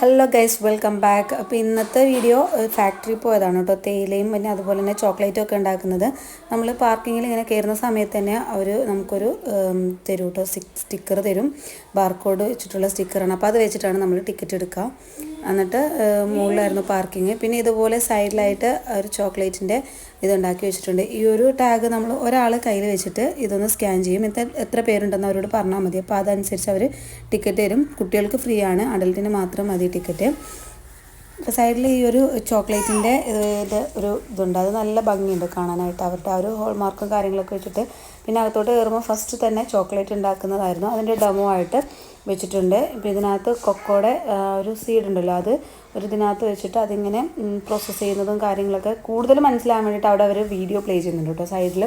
Hello guys welcome back അപ്പോൾ ഇന്നത്തെ video factory പോയതാണ് കേട്ടോ. തേയിലയും പിന്നെ അതുപോലെ തന്നെ ചോക്ലേറ്റും ഒക്കെ ഉണ്ടാക്കുന്നത്. നമ്മൾ പാർക്കിങ്ങിൽ ഇങ്ങനെ കയറുന്ന സമയത്ത് തന്നെ അവർ നമുക്കൊരു തരും കേട്ടോ സ്റ്റിക്കർ തരും. ബാർകോഡ് വെച്ചിട്ടുള്ള സ്റ്റിക്കറാണ് അപ്പോൾ അത് വെച്ചിട്ടാണ് നമ്മൾ ടിക്കറ്റ് എടുക്കുക. എന്നിട്ട് മുകളിലായിരുന്നു പാർക്കിങ്. പിന്നെ ഇതുപോലെ സൈഡിലായിട്ട് ഒരു ചോക്ലേറ്റിന്റെ ഇതുണ്ടാക്കി വെച്ചിട്ടുണ്ട്. ഈ ഒരു ടാഗ് നമ്മൾ ഒരാൾ കയ്യിൽ വെച്ചിട്ട് ഇതൊന്ന് സ്കാൻ ചെയ്യും. എത്ര എത്ര പേരുണ്ടെന്ന് അവരോട് പറഞ്ഞാൽ മതി. അപ്പോൾ അതനുസരിച്ച് അവർ ടിക്കറ്റ് തരും. കുട്ടികൾക്ക് ഫ്രീ ആണ്. അഡൽട്ടിന് മാത്രം മതി ടിക്കറ്റ്. അപ്പോൾ സൈഡിൽ ഈ ഒരു ചോക്ലേറ്റിന്റെ ഇത് ഒരു ഇതുണ്ട്. അത് നല്ല ഭംഗിയുണ്ട് കാണാനായിട്ട്. അവരുടെ ആ ഒരു ഹോൾമാർക്കും കാര്യങ്ങളൊക്കെ വെച്ചിട്ട് പിന്നെ അകത്തോട്ട് കയറുമ്പോൾ ഫസ്റ്റ് തന്നെ ചോക്ലേറ്റ് ഉണ്ടാക്കുന്നതായിരുന്നു. അതിന്റെ ഡെമോ ആയിട്ട് വെച്ചിട്ടുണ്ട്. ഇപ്പോൾ ഇതിനകത്ത് കൊക്കോടെ ഒരു സീഡ് ഉണ്ടല്ലോ. അത് ഒരു ഇതിനകത്ത് വെച്ചിട്ട് അതിങ്ങനെ പ്രോസസ്സ് ചെയ്യുന്നതും കാര്യങ്ങളൊക്കെ കൂടുതൽ മനസ്സിലാകാൻ വേണ്ടിയിട്ട് അവിടെ അവർ വീഡിയോ പ്ലേ ചെയ്യുന്നുണ്ട് കേട്ടോ സൈഡിൽ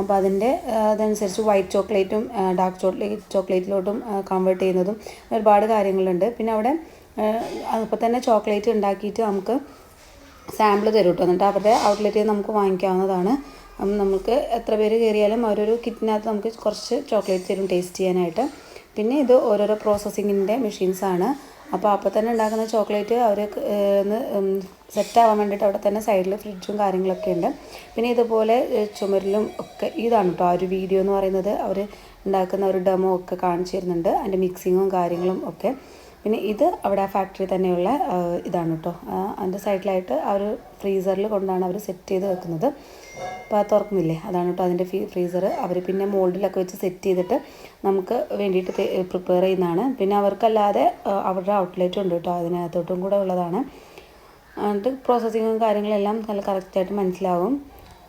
അപ്പോൾ അതിന്റെ അതനുസരിച്ച് വൈറ്റ് ചോക്ലേറ്റും ഡാർക്ക് ചോക്ലേറ്റ് ചോക്ലേറ്റിലോട്ടും കൺവേർട്ട് ചെയ്യുന്നതും ഒരുപാട് കാര്യങ്ങളുണ്ട്. പിന്നെ അവിടെ അപ്പോൾ തന്നെ ചോക്ലേറ്റ് ഉണ്ടാക്കിയിട്ട് നമുക്ക് സാമ്പിൾ തരും കേട്ടോ. എന്നിട്ട് അവരുടെ ഔട്ട്ലെറ്റിൽ നമുക്ക് വാങ്ങിക്കാവുന്നതാണ്. നമുക്ക് എത്ര പേര് കയറിയാലും അവരൊരു കിറ്റിനകത്ത് നമുക്ക് കുറച്ച് ചോക്ലേറ്റ് തരും ടേസ്റ്റ് ചെയ്യാനായിട്ട്. പിന്നെ ഇത് ഓരോരോ പ്രോസസ്സിങ്ങിന്റെ മെഷീൻസാണ് അപ്പോൾ അപ്പോൾ തന്നെ ഉണ്ടാക്കുന്ന ചോക്ലേറ്റ് അവർ സെറ്റ് ആവാൻ വേണ്ടിയിട്ട് അവിടെ തന്നെ സൈഡിൽ ഫ്രിഡ്ജും കാര്യങ്ങളൊക്കെ ഉണ്ട്. പിന്നെ ഇതുപോലെ ചുമരിലും ഒക്കെ ഇതാണ് കേട്ടോ ആ ഒരു വീഡിയോ എന്ന് പറയുന്നത്. അവർ ഉണ്ടാക്കുന്ന ഒരു ഡെമോ ഒക്കെ കാണിച്ചു തരുന്നുണ്ട്. അതിന്റെ മിക്സിങ്ങും കാര്യങ്ങളും ഒക്കെ. പിന്നെ ഇത് അവിടെ ആ ഫാക്ടറി തന്നെയുള്ള ഇതാണ് കേട്ടോ അതിന്റെ സൈഡിലായിട്ട് ആ ഒരു ഫ്രീസറിൽ കൊണ്ടാണ് അവർ സെറ്റ് ചെയ്ത് വെക്കുന്നത്. അപ്പോൾ തുറക്കുന്നില്ലേ? അതാണ് കേട്ടോ അതിന്റെ ഫ്രീസർ അവർ പിന്നെ മോൾഡിലൊക്കെ വെച്ച് സെറ്റ് ചെയ്തിട്ട് നമുക്ക് വേണ്ടിയിട്ട് പ്രിപ്പയർ ചെയ്യുന്നതാണ്. പിന്നെ അവർക്കല്ലാതെ അവരുടെ ഔട്ട്ലെറ്റും ഉണ്ട് കേട്ടോ അതിനകത്തോട്ടും കൂടെ ഉള്ളതാണ്. എന്നിട്ട് പ്രോസസ്സിങ്ങും കാര്യങ്ങളെല്ലാം നല്ല കറക്റ്റായിട്ട് മനസ്സിലാവും.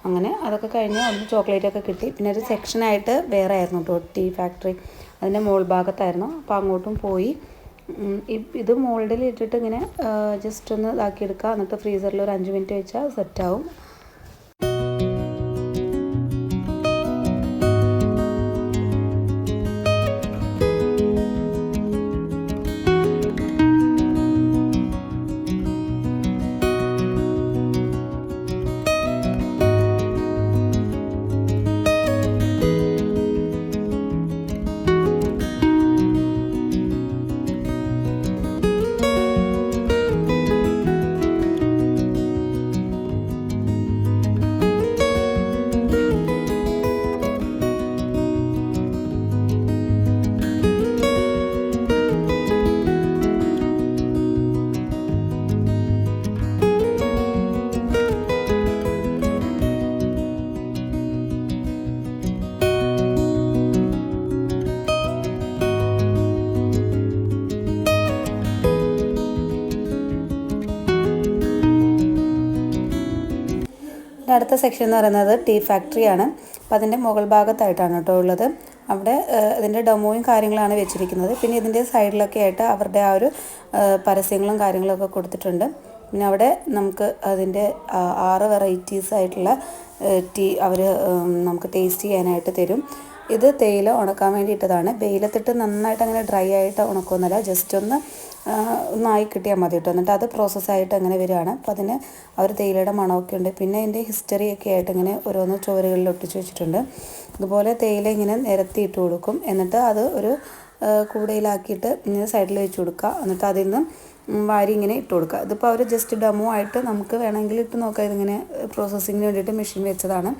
അങ്ങനെ അതൊക്കെ കഴിഞ്ഞ് അവിടുന്ന് ചോക്ലേറ്റൊക്കെ കിട്ടി. പിന്നെ ഒരു സെക്ഷനായിട്ട് വേറെ ആയിരുന്നു കേട്ടോ ടീ ഫാക്ടറി അതിന്റെ മോൾ ഭാഗത്തായിരുന്നു. അപ്പോൾ അങ്ങോട്ടും പോയി. ഇത് മോൾഡിൽ ഇട്ടിട്ട് ഇങ്ങനെ ജസ്റ്റ് ഒന്ന് ഇതാക്കിയെടുക്കുക എന്നിട്ട് ഫ്രീസറിൽ ഒരു അഞ്ച് മിനിറ്റ് വെച്ചാൽ സെറ്റാവും അടുത്ത സെക്ഷൻ എന്ന് പറയുന്നത് ടീ ഫാക്ടറിയാണ് അപ്പോൾ അതിന്റെ മുകൾ ഭാഗത്തായിട്ടാണ് കേട്ടോ ഉള്ളത്. അവിടെ ഇതിന്റെ ഡെമോയും കാര്യങ്ങളാണ് വെച്ചിരിക്കുന്നത്. പിന്നെ ഇതിന്റെ സൈഡിലൊക്കെ ആയിട്ട് അവരുടെ ആ ഒരു പരസ്യങ്ങളും കാര്യങ്ങളൊക്കെ കൊടുത്തിട്ടുണ്ട്. പിന്നെ അവിടെ നമുക്ക് അതിന്റെ ആറ് വെറൈറ്റീസ് ആയിട്ടുള്ള ടീ അവർ നമുക്ക് ടേസ്റ്റ് ചെയ്യാനായിട്ട് തരും. ഇത് തേയില ഉണക്കാൻ വേണ്ടി ഇട്ടതാണ് വെയിലത്തിട്ട് നന്നായിട്ട് അങ്ങനെ ഡ്രൈ ആയിട്ട് ഉണക്കുന്നില്ല ജസ്റ്റ് ഒന്ന് ഒന്നായി കിട്ടിയാൽ മതി കേട്ടോ എന്നിട്ട് അത് പ്രോസസ്സായിട്ട് അങ്ങനെ വരികയാണ്. അപ്പോൾ അതിന് അവർ തേയിലയുടെ മണമൊക്കെ ഉണ്ട്. പിന്നെ അതിന്റെ ഹിസ്റ്ററി ഒക്കെ ആയിട്ട് ഇങ്ങനെ ഓരോന്ന് ചോരുകളിൽ ഒട്ടിച്ച് വെച്ചിട്ടുണ്ട്. അതുപോലെ തേയില ഇങ്ങനെ നിരത്തി ഇട്ട് കൊടുക്കും. എന്നിട്ട് അത് ഒരു കൂടയിലാക്കിയിട്ട് ഇങ്ങനെ സൈഡിൽ വെച്ച് കൊടുക്കുക. എന്നിട്ട് അതിൽ നിന്ന് വാരി ഇങ്ങനെ ഇട്ട് കൊടുക്കുക. ഇതിപ്പോൾ അവർ ജസ്റ്റ് ഡെമോ ആയിട്ട് നമുക്ക് വേണമെങ്കിൽ ഇട്ട് നോക്കാം. ഇതിങ്ങനെ പ്രോസസ്സിങ്ങിന് വേണ്ടിയിട്ട് മെഷീൻ വെച്ചതാണ്.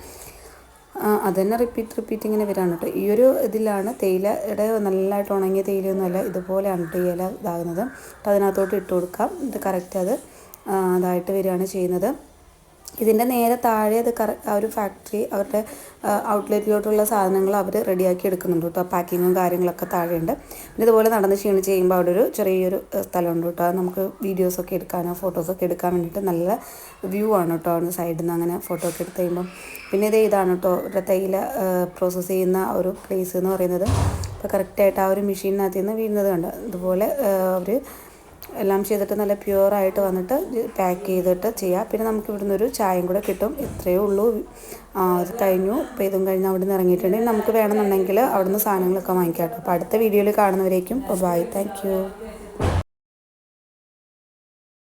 അത് തന്നെ റിപ്പീറ്റ് റിപ്പീറ്റ് ഇങ്ങനെ വരാണ് കേട്ടോ ഈ ഒരു ഇതിലാണ് തേയിലയുടെ നല്ലതായിട്ട് ഉണങ്ങിയ തേയിലയൊന്നുമല്ല ഇതുപോലെയാണ് കേട്ടോ ഈ ഇല ഇതാകുന്നത്. അപ്പോൾ അതിനകത്തോട്ട് ഇട്ട് കൊടുക്കാം. ഇത് കറക്റ്റ് അത് ഇതായിട്ട് വരികയാണ് ചെയ്യുന്നത്. ഇതിന്റെ നേരെ താഴെ അത് കറ ആ ഒരു ഫാക്ടറി അവരുടെ ഔട്ട്ലെറ്റിലോട്ടുള്ള സാധനങ്ങൾ അവർ റെഡിയാക്കി എടുക്കുന്നുണ്ട് കേട്ടോ. പാക്കിങ്ങും കാര്യങ്ങളൊക്കെ താഴെയുണ്ട്. പിന്നെ ഇതുപോലെ നടന്ന് ക്ഷീണിച്ച് ചെയ്യുമ്പോൾ അവിടെ ഒരു ചെറിയൊരു സ്ഥലമുണ്ട് കേട്ടോ. നമുക്ക് വീഡിയോസൊക്കെ എടുക്കാനോ ഫോട്ടോസൊക്കെ എടുക്കാൻ വേണ്ടിയിട്ട് നല്ല വ്യൂ ആണ് കേട്ടോ. അവിടെ സൈഡിൽ നിന്ന് അങ്ങനെ ഫോട്ടോ ഒക്കെ എടുത്ത് കഴിയുമ്പം. പിന്നെ ഇത് ഇതാണ് കേട്ടോ. ഇവിടെ തേയില പ്രോസസ്സ് ചെയ്യുന്ന ഒരു പ്ലേസ് എന്ന് പറയുന്നത്. അപ്പോൾ കറക്റ്റായിട്ട് ആ ഒരു മെഷീനകത്ത് നിന്ന് വീഴുന്നത് കണ്ട്? ഇതുപോലെ അവർ എല്ലാം ചെയ്തിട്ട് നല്ല പ്യുവറായിട്ട് വന്നിട്ട് പാക്ക് ചെയ്തിട്ട് ചെയ്യാം. പിന്നെ നമുക്ക് ഇവിടുന്ന് ഒരു ചായയും കൂടെ കിട്ടും. ഇത്രയേ ഉള്ളൂ. കഴിഞ്ഞു. അപ്പോൾ ഇതും കഴിഞ്ഞ് അവിടെ നിന്ന് ഇറങ്ങിയിട്ടുണ്ടെങ്കിൽ നമുക്ക് വേണമെന്നുണ്ടെങ്കിൽ അവിടുന്ന് സാധനങ്ങളൊക്കെ വാങ്ങിക്കാം അപ്പോൾ അടുത്ത വീഡിയോയിൽ കാണുന്നവരേക്കും. Bye thank